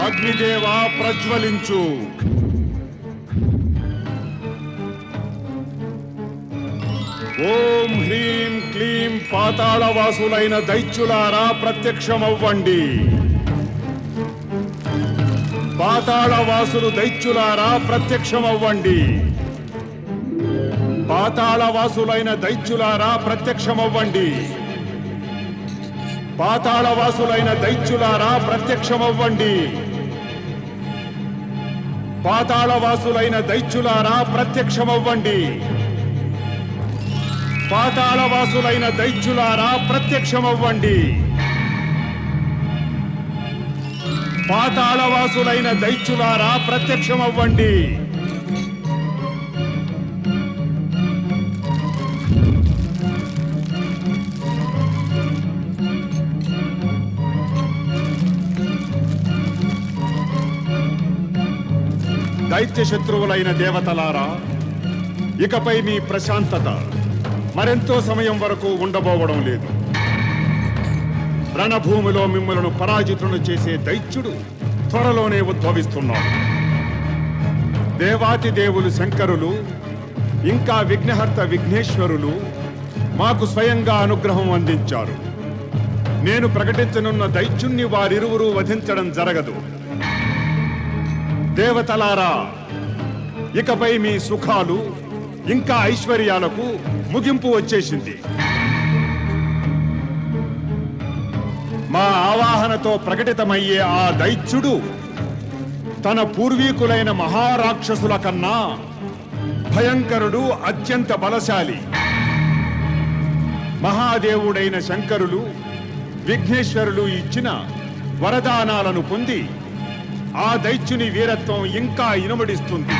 అగ్నిదేవా ప్రజ్వలించు. ఓం హ్రీం క్లీం పాతాళవాసులైన దైత్యులారా ప్రత్యక్షమవ్వండి. పాతాళవాసులు దైత్యులారా ప్రత్యక్షమవ్వండి. పాతాళవాసులైన దైత్యులారా ప్రత్యక్షమవ్వండి. పాతాళవాసులైన దైత్యులారా ప్రత్యక్షమవ్వండి. పాతాళవాసులైన దైత్యులారా ప్రత్యక్షమవ్వండి. పాతాళవాసులైన దైత్యులారా ప్రత్యక్షమవ్వండి. పాతాళవాసులైన దైత్యులారా ప్రత్యక్షమవ్వండి. దైత్య శత్రువులైన దేవతలారా ఇకపై మీ ప్రశాంతత మరెంతో సమయం వరకు ఉండబోవడం లేదు. రణభూమిలో మిమ్మలను పరాజితులను చేసే దైత్యుడు త్వరలోనే ఉద్భవిస్తున్నాడు. దేవాతి దేవులు శంకరులు ఇంకా విఘ్నహర్త విఘ్నేశ్వరులు మాకు స్వయంగా అనుగ్రహం అందించారు. నేను ప్రకటించనున్న దైత్యుణ్ణి వారిరువురు వధించడం జరగదు. దేవతలారా ఇకపై మీ సుఖాలు ఇంకా ఐశ్వర్యాలకు ముగింపు వచ్చేసింది. మా ఆవాహనతో ప్రకటితమయ్యే ఆ దైత్యుడు తన పూర్వీకులైన మహారాక్షసుల కన్నా భయంకరుడు అత్యంత బలశాలి. మహాదేవుడైన శంకరులు విఘ్నేశ్వరులు ఇచ్చిన వరదానాలను పొంది ఆ దైత్యుని వీరత్వం ఇంకా ఇనుమడిస్తుంది.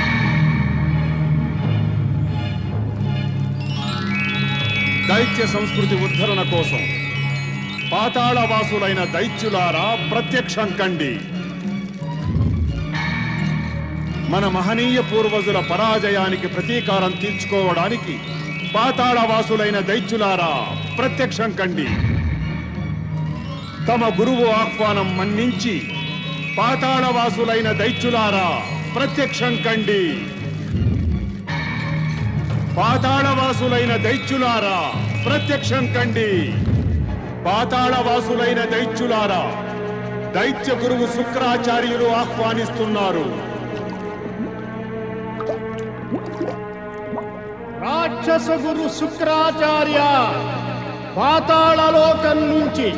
దైత్య సంస్కృతి ఉద్ధరణ కోసం పాతాళవాసులైన దైత్యులారా ప్రత్యక్షం కండి. మన మహనీయ పూర్వజుల పరాజయానికి ప్రతీకారం తీర్చుకోవడానికి పాతాళవాసులైన దైత్యులారా ప్రత్యక్షం కండి. తమ గురువు ఆహ్వానం మన్నించి పాతాళవాసులైన దైత్యులారా ప్రత్యక్షం కండి. పాతాళవాసులైన దైత్యులారా ప్రత్యక్షం కండి. పాతాళవాసులైన దైత్యులారా దైత్య గురువు శుక్రాచార్యులు ఆహ్వానిస్తున్నారు. రాక్షస గురు శుక్రాచార్య పాతాళలోకం నుంచి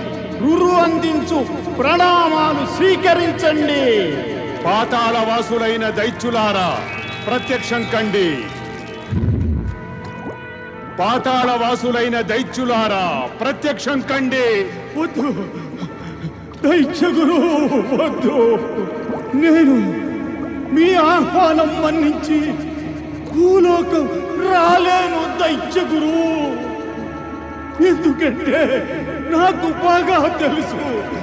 గురు అందించు. ప్రణామాలు స్వీకరించండి. పాతాళవాసులైన దైత్యులారా ప్రత్యక్షం కండి. పాతాళవాసులైన దైత్యులారా ప్రత్యక్షం కండి. వద్దు. దైత్య గురు వద్దు. నేను మీ ఆహ్వానం మన్నించి భూలోకం రాలేను దైత్య గురు ఎందుకంటే నాకు బాగా తెలుసు.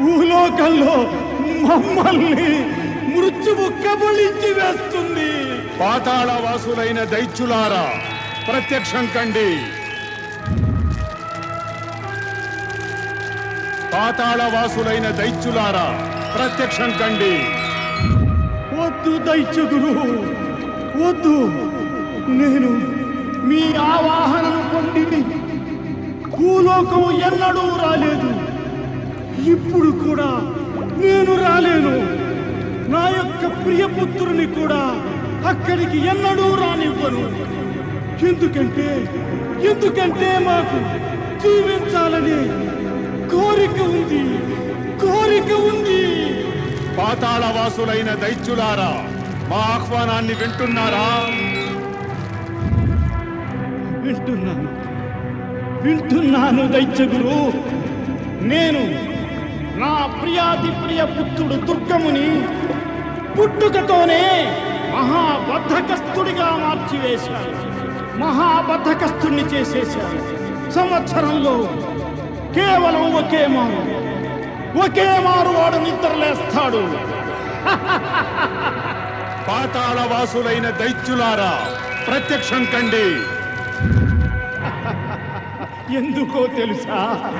భూలోకంలో మమ్మల్ని మృత్యువు కబళించి వేస్తుంది. పాతాళవాసులైన దైత్యులారా ప్రత్యక్షం కండి. పాతాళవాసులైన దైత్యులారా ప్రత్యక్షం కండి. వద్దు దైత్యగురు వద్దు. నేను మీ ఆవాహనను పొంది భూలోకం ఎన్నడూ రాలేదు. ఇప్పుడు కూడా నేను రాలేను. నా యొక్క ప్రియపుత్రుని కూడా అక్కడికి ఎన్నడూ రానివ్వను. ఎందుకంటే ఎందుకంటే మాకు జీవించాలని కోరిక ఉంది. కోరిక ఉంది. పాతాళవాసులైన దైత్యులారా మా ఆహ్వానాన్ని వింటున్నారా? వింటున్నాను. వింటున్నాను దైత్యగురు. నేను నా ప్రియాతి ప్రియ పుత్రుడు దుర్గముని పుట్టుకతోనే మహాబద్ధకస్తుడిగా మార్చివేశాను మహాబద్ధకస్తుడిని చేసేశాను సంవత్సరంలో కేవలం ఒకే మారు. ఒకే మారు వాడు నిద్రలేస్తాడు. పాతాళవాసులైన దైత్యులారా ప్రత్యక్షం కండి. ఎందుకో తెలుసా?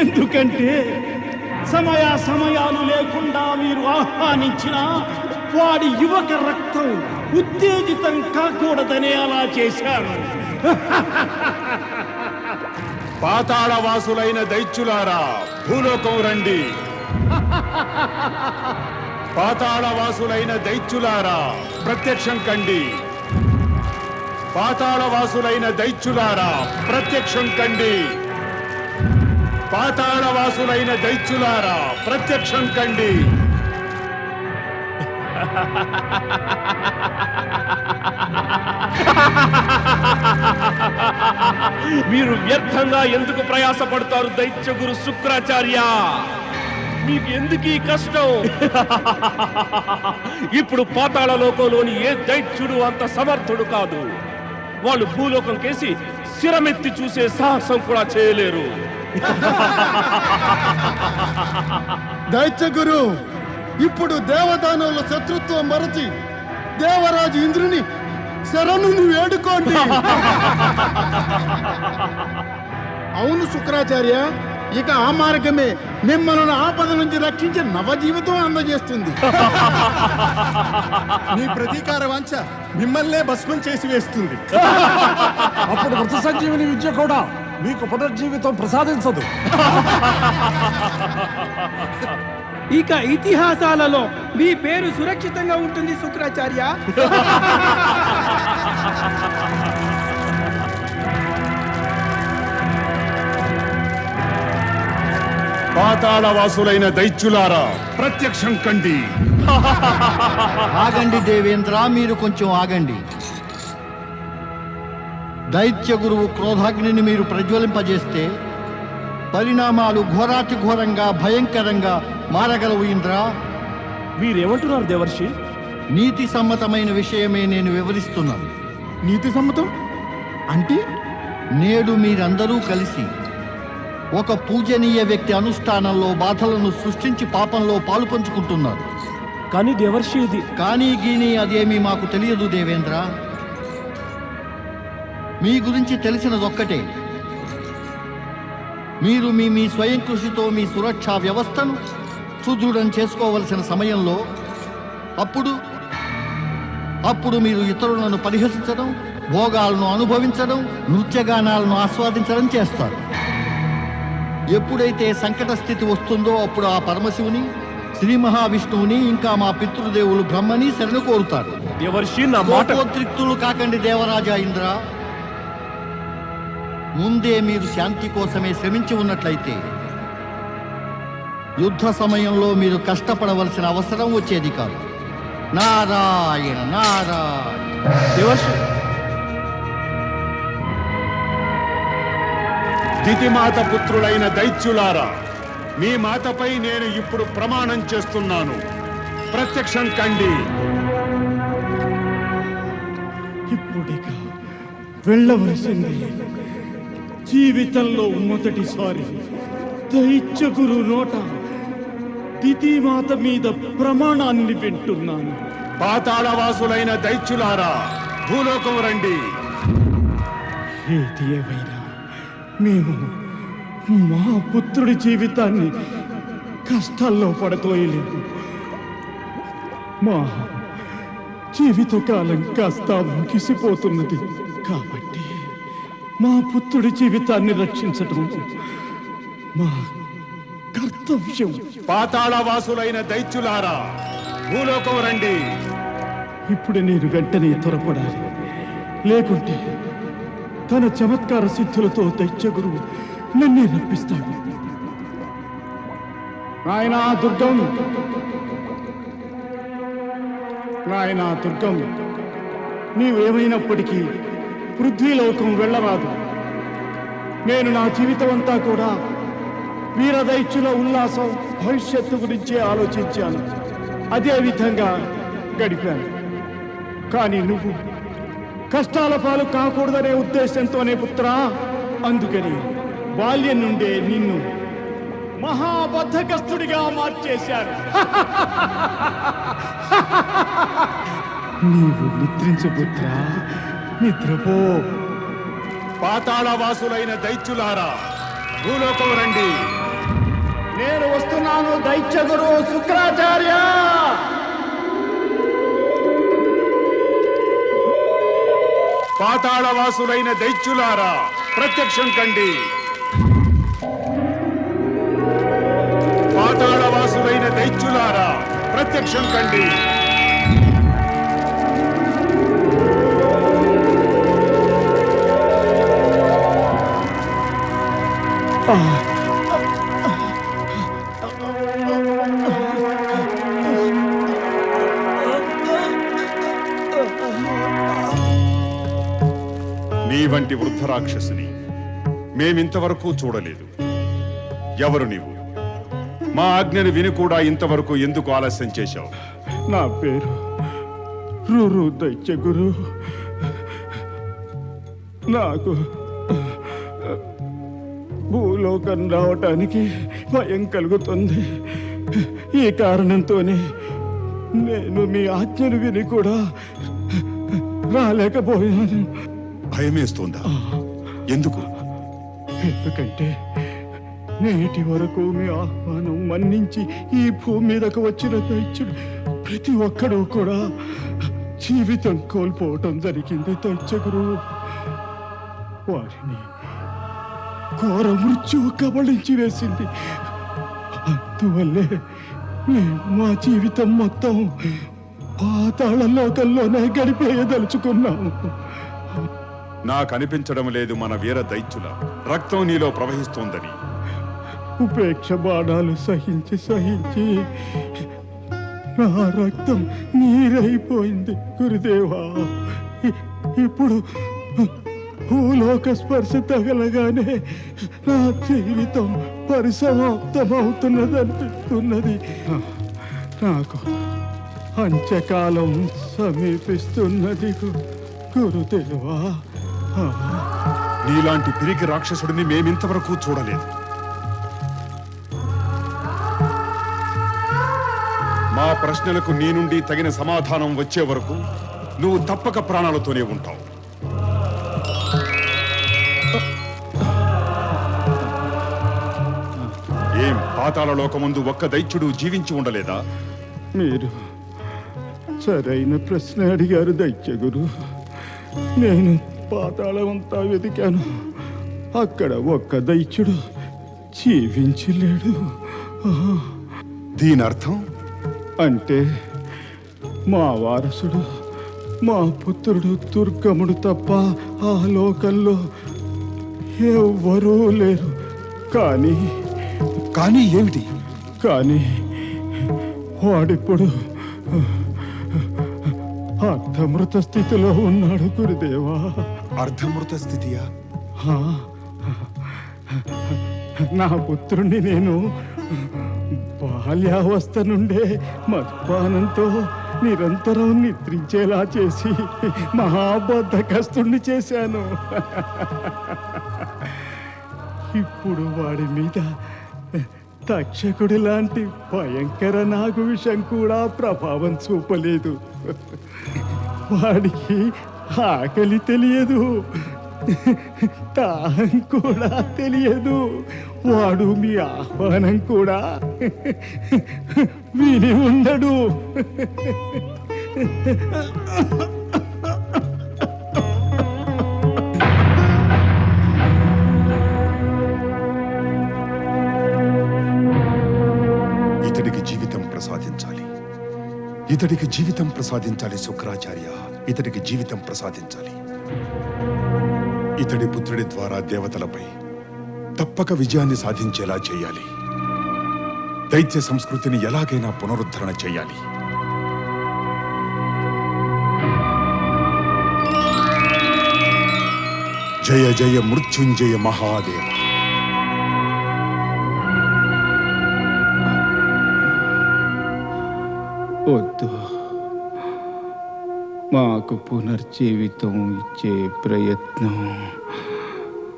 ఎందుకంటే సమయ సమయాలు లేకుండా ఆహ్వానించినా వాడి యువక రక్తం ఉత్తేజితం కాకూడదనే అలా చేశాను పాతాళ వాసులైన దైత్యులారా భూలోకం రండి. పాతాళ వాసులైన దైత్యులారా ప్రత్యక్షం కండి. పాతాళ వాసులైన దైత్యులారా ప్రత్యక్షం కండి. పాతాళ వాసులైన దైత్యులారా ప్రత్యక్షం కండి. మీరు వ్యర్థంగా ఎందుకు ప్రయాసపడతారు దైత్య గురు శుక్రాచార్య? మీకు ఎందుకు ఈ కష్టం? ఇప్పుడు పాతాళ లోకంలోని ఏ దైత్యుడు అంత సమర్థుడు కాదు? వాళ్ళు భూలోకం కేసి శిరమెత్తి చూసే సాహసం కూడా చేయలేరు. దైత్య గురు ఇప్పుడు దేవదానవుల శత్రుత్వం మరచి దేవరాజు ఇంద్రుని శరణుని వేడుకోండి అవును శుక్రాచార్య ఇక ఆ మార్గమే మిమ్మల్ని ఆపద నుంచి రక్షించి నవజీవితం అందజేస్తుంది. మీ ప్రతీకార వాంఛ మిమ్మల్నే భస్మం చేసి వేస్తుంది. అప్పుడు మృత సంజీవిని విద్య కూడా మీకు పునర్జీవితం ప్రసాదించదు. ఇక ఇతిహాసాలలో మీ పేరు సురక్షితంగా ఉంటుంది శుక్రాచార్య. పాతాళ వాసులైన దైత్యులారా ప్రత్యక్షం కండి. ఆగండి దేవేంద్ర మీరు కొంచెం ఆగండి. దైత్య గురువు క్రోధాగ్నిని మీరు ప్రజ్వలింపజేస్తే పరిణామాలు ఘోరాతి ఘోరంగా భయంకరంగా మారగలవు ఇంద్ర. మీరేమంటున్నారు దేవర్షి? నీతి సమ్మతమైన విషయమే నేను వివరిస్తున్నాను. నీతి సమ్మతం? అంటే? నేడు మీరందరూ కలిసి ఒక పూజనీయ వ్యక్తి అనుష్ఠానంలో బాధలను సృష్టించి పాపంలో పాలు పంచుకుంటున్నారు కానీ దేవర్షి ఇది. కానీ గీని అదేమీ మాకు తెలియదు దేవేంద్ర. మీ గురించి తెలిసినదొక్కటే మీరు మీ మీ స్వయం కృషితో మీ సురక్షా వ్యవస్థను సుదృఢం చేసుకోవలసిన సమయంలో అప్పుడు అప్పుడు మీరు ఇతరులను పరిహసించడం భోగాలను అనుభవించడం నృత్యగానాలను ఆస్వాదించడం చేస్తారు. ఎప్పుడైతే సంకట స్థితి వస్తుందో అప్పుడు ఆ పరమశివుని శ్రీ మహావిష్ణువుని ఇంకా మా పితృదేవులు బ్రహ్మని శరణు కోరుతారు. కోపోద్రిక్తులు కాకండి దేవరాజా ఇంద్ర. ముందే మీరు శాంతి కోసమే శ్రమించి ఉన్నట్లయితే యుద్ధ సమయంలో మీరు కష్టపడవలసిన అవసరం వచ్చేది కాదు. నారాయణ నారాయణ. దేవర్షి దితిమాత పుత్రులైన దైత్యులారా మీ మాతపై నేను ఇప్పుడు ప్రమాణం చేస్తున్నాను. ప్రత్యక్షం కండి. ఇప్పుడిక వెళ్ళవలసింది. జీవితంలో మొదటిసారి దైత్య గురు నోట తిథిమాత మీద ప్రమాణాన్ని వింటున్నాను. పాతాళవాసులైన దైత్యులారా భూలోకం రండి. ఏది ఏమైనా మేము మా పుత్రుడి జీవితాన్ని కష్టాల్లో పడతోయలేము మా జీవితకాలం కాస్త ముగిసిపోతున్నది కాబట్టి మా పుత్రుడి జీవితాన్ని రక్షించటం మా కర్తవ్యం. పాతాళవాసులైన దైత్యులారా భూలోకం రండి. ఇప్పుడు నేను వెంటనే త్వరపడాలి. లేకుంటే తన చమత్కార సిద్ధులతో దైత్య గురువు నన్నే రప్పిస్తాడు. నాయనా దుర్గం. నాయనా దుర్గం. నీవేమైనప్పటికీ పృథ్వీలోకం వెళ్ళరాదు. నేను నా జీవితం అంతా కూడా వీరదైత్యుల ఉల్లాసం భవిష్యత్తు గురించే ఆలోచించాను. అదే విధంగా గడిపాను. కానీ నువ్వు కష్టాల పాలు కాకూడదనే ఉద్దేశంతోనే పుత్రా. అందుకని బాల్యం నుండే నిన్ను మహాబద్ధకస్తుడిగా మార్చేశారు. నీవు నిద్రించు పుత్రా. నిద్రపో. పాతాళవాసులైన దైత్యులారా భూలోకం రండి. నేను వస్తున్నాను దైత్య గురు శుక్రాచార్య! పాతాళవాసులైన దైత్యులారా ప్రత్యక్షం కండి పాతాళవాసులైన దైత్యులారా ప్రత్యక్షం కండి Oh. రాక్షసుని. మేమింతవరకు చూడలేదు. ఎవరు నీవు? మా ఆజ్ఞను విని కూడా ఇంతవరకు ఎందుకు ఆలస్యం చేశావు? నా పేరు రూరు దైత్య గురు. నాకు భూలోకం రావటానికి భయం కలుగుతుంది. ఈ కారణంతోనే నేను మీ ఆజ్ఞను విని కూడా రాలేకపోయాను. భయమేస్తోందా? ఎందుకు? ఎందుకంటే నేటి వరకు మీ ఆహ్వానం మన్నించి ఈ భూమి మీదకు వచ్చిన దైత్యుడు ప్రతి ఒక్కడూ కూడా జీవితం కోల్పోవటం జరిగింది దైత్యగురు వారిని ఘోర మృత్యువు కబళించి వేసింది. అందువల్లే మా జీవితం మొత్తం పాతాళ లోకంలోనే గడిపేయదలుచుకున్నాము. నాకు అనిపించడం లేదు మన వీర దైత్యుల. రక్తం నీలో ప్రవహిస్తోందని. ఉపేక్ష బాణాలు సహించి సహించి నా రక్తం నీరైపోయింది గురుదేవా. ఇప్పుడు భూలోక స్పర్శ తగలగానే నా జీవితం పరిసమాప్తమవుతున్నదనిపిస్తున్నది. నాకు అంత్యకాలం సమీపిస్తున్నది గురుదేవా. నీలాంటి పిరికి రాక్షసుడిని మేమింతవరకు చూడలేదు. మా ప్రశ్నలకు నీ నుండి తగిన సమాధానం వచ్చే వరకు నువ్వు తప్పక ప్రాణాలతోనే ఉంటావు. ఏం పాతాల లోకముందు ఒక్క దైత్యుడు జీవించి ఉండలేదా? మీరు సరైన ప్రశ్న అడిగారు దైత్యగురు. నేను పాతాళమంతా వెతికాను అక్కడ ఒక్క దైత్యుడు జీవించి లేడు దీని అర్థం అంటే మా వారసుడు మా పుత్రుడు దుర్గముడు తప్ప ఆ లోకంలో ఎవ్వరూ లేరు కానీ కానీ ఏమిటి కానీ వాడిప్పుడు అర్ధమృత స్థితిలో ఉన్నాడు గురుదేవా అర్ధమృత స్థితియా? ఆ, నా పుత్రుణ్ణి నేను బాల్యావస్థ నుండే మద్పానంతో నిరంతరం నిద్రించేలా చేసి మహాబద్ధకస్తుణ్ణి చేశాను. ఇప్పుడు వాడి మీద తక్షకుడి లాంటి భయంకర నాగు విషం కూడా ప్రభావం చూపలేదు. వాడికి ఆకలి తెలియదు. తాహం కూడా తెలియదు. వాడు మీ ఆహ్వానం కూడా విని ఉండడు. ఇతడికి జీవితం ప్రసాదించాలి. ఇతడికి జీవితం ప్రసాదించాలి శుక్రాచార్య. ఇతడికి జీవితం ప్రసాదించాలి. ఇతడి పుత్రుడి ద్వారా దేవతలపై తప్పక విజయాన్ని సాధించేలా చేయాలి. దైత్య సంస్కృతిని ఎలాగైనా పునరుద్ధరణ చేయాలి. జయ జయ మృత్యుంజయ మహాదేవ. వద్దు. మాకు పునర్జీవితం ఇచ్చే ప్రయత్నం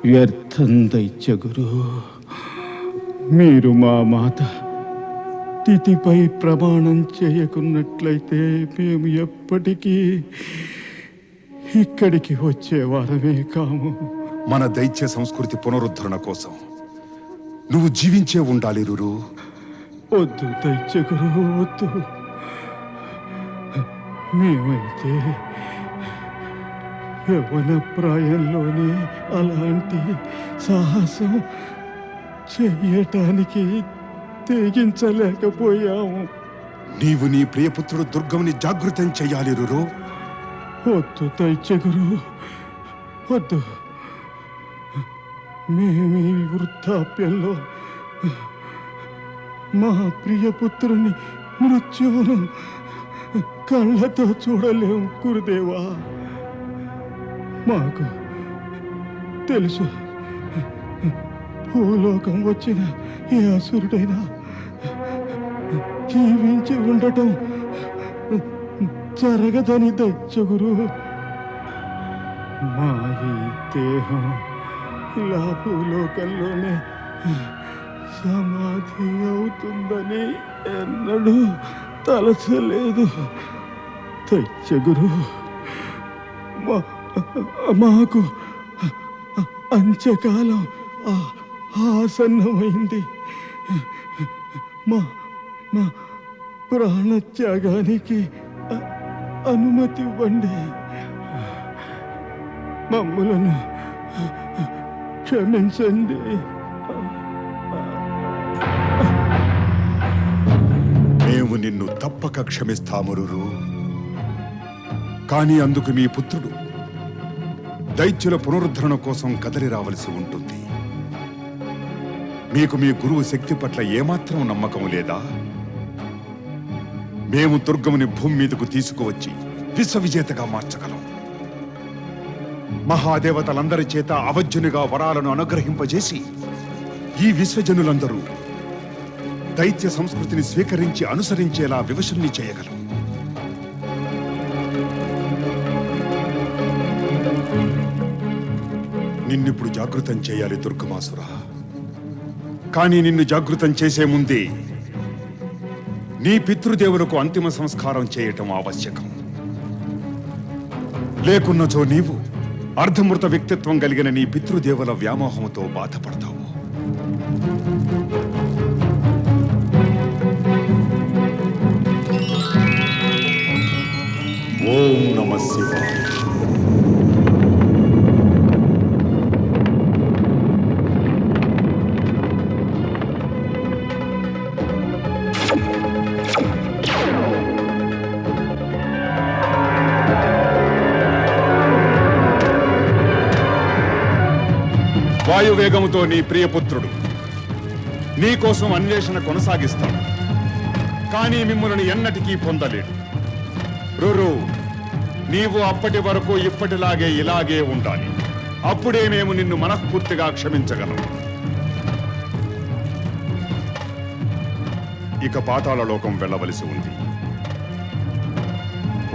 వ్యర్థం దైత్యగురు మీరు మా మాత తిథిపై ప్రమాణం చేయకున్నట్లయితే మేము ఎప్పటికీ ఇక్కడికి వచ్చేవారమే కాము. మన దైత్య సంస్కృతి పునరుద్ధరణ కోసం నువ్వు జీవించే ఉండాలి రురు. వద్దు దైత్యగురు వద్దు. మేమైతే యవన ప్రాయంలోనే అలాంటి సాహసం చెయ్యటానికి తెగించలేకపోయాము నీవు నీ ప్రియపుత్రుడు దుర్గముని జాగృతం చెయ్యాలి రురో. వద్దు దైత్యగురు వద్దు. మేమీ వృద్ధాప్యంలో మా ప్రియపుత్రుని మృత్యువును కళ్ళతో చూడలేము గురుదేవా. మాకు తెలుసు. భూలోకం వచ్చిన ఏ అసురుడైనా జీవించి ఉండటం జరగదని దచ్చగురు మా ఈ దేహం ఇలా భూలోకంలోనే సమాధి అవుతుందని ఎన్నడూ తలచలేదు. దచ్చగురు మా మాకు అంత్యకాలం ఆ- ఆసన్నమైంది. మా మా ప్రాణత్యాగానికి అనుమతి ఇవ్వండి మమ్ములను క్షమించండి. మేము నిన్ను తప్పక క్షమిస్తాము రురు. కానీ అందుకు మీ పుత్రుడు దైత్యుల పునరుద్ధరణ కోసం కదలి రావలసి ఉంటుంది. మీకు మీ గురువు శక్తి పట్ల ఏమాత్రం నమ్మకం లేదా? మేము దుర్గముని భూమి మీదకు తీసుకువచ్చి విశ్వవిజేతగా మార్చగలం. మహాదేవతలందరి చేత అవధ్యునిగా వరాలను అనుగ్రహింపజేసి ఈ విశ్వజనులందరూ దైత్య సంస్కృతిని స్వీకరించి అనుసరించేలా వివశుల్ని చేయగలం. నిన్నిప్పుడు జాగృతం చేయాలి దుర్గమాసుర. కానీ నిన్ను జాగృతం చేసే ముందే నీ పితృదేవులకు అంతిమ సంస్కారం చేయటం ఆవశ్యకం. లేకున్నచో నీవు అర్ధమృత వ్యక్తిత్వం కలిగిన నీ పితృదేవుల వ్యామోహంతో బాధపడతావు. ఓం నమ శివాయ. వేగముతో నీ ప్రియపుత్రుడు. నీకోసం అన్వేషణ కొనసాగిస్తాడు. కానీ మిమ్మల్ని ఎన్నటికీ పొందలేడు. రురు నీవు అప్పటి వరకు ఇప్పటిలాగే ఇలాగే ఉండాలి. అప్పుడే మేము నిన్ను మనఃపూర్తిగా క్షమించగలం. ఇక పాతాళలోకం వెళ్ళవలసి ఉంది.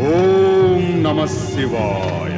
ఓం నమ శివాయ.